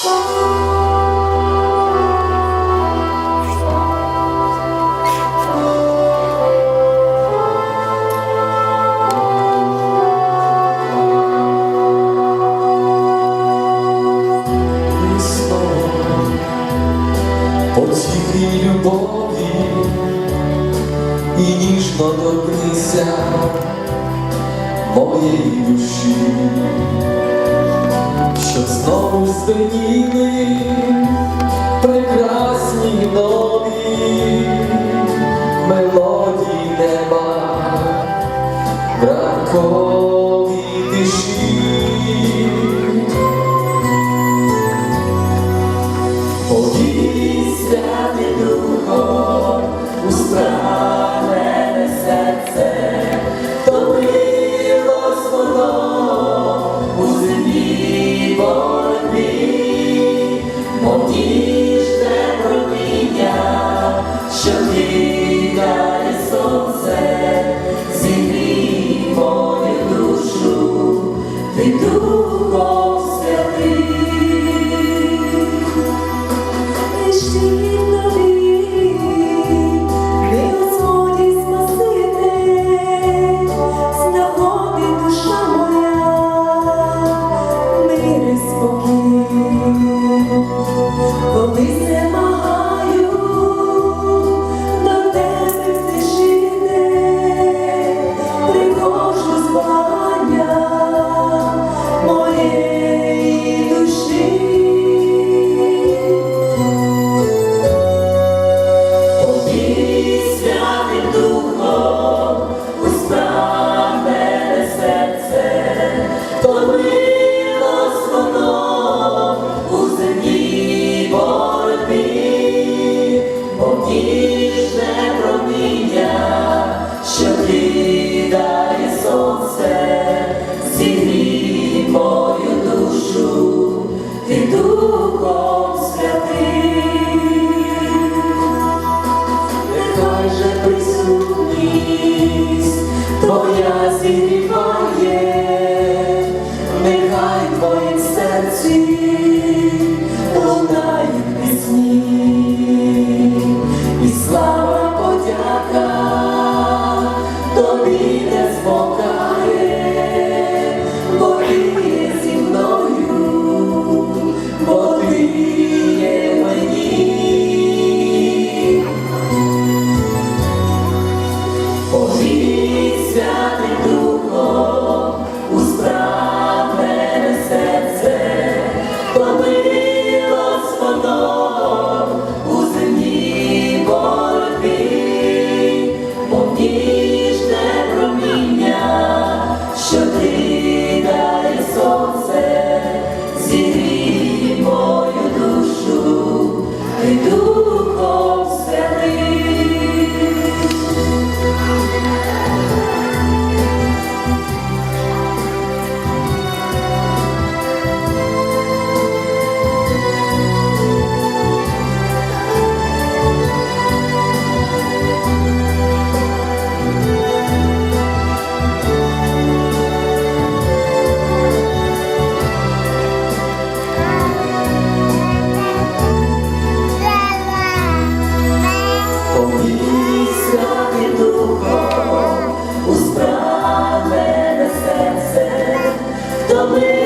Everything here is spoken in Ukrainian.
Оцій любові і ніжно торкнися моєї душі що знову звеніли прекрасні нові мелодії неба. Брако. ти тут. Божий святий дух. Hallelujah.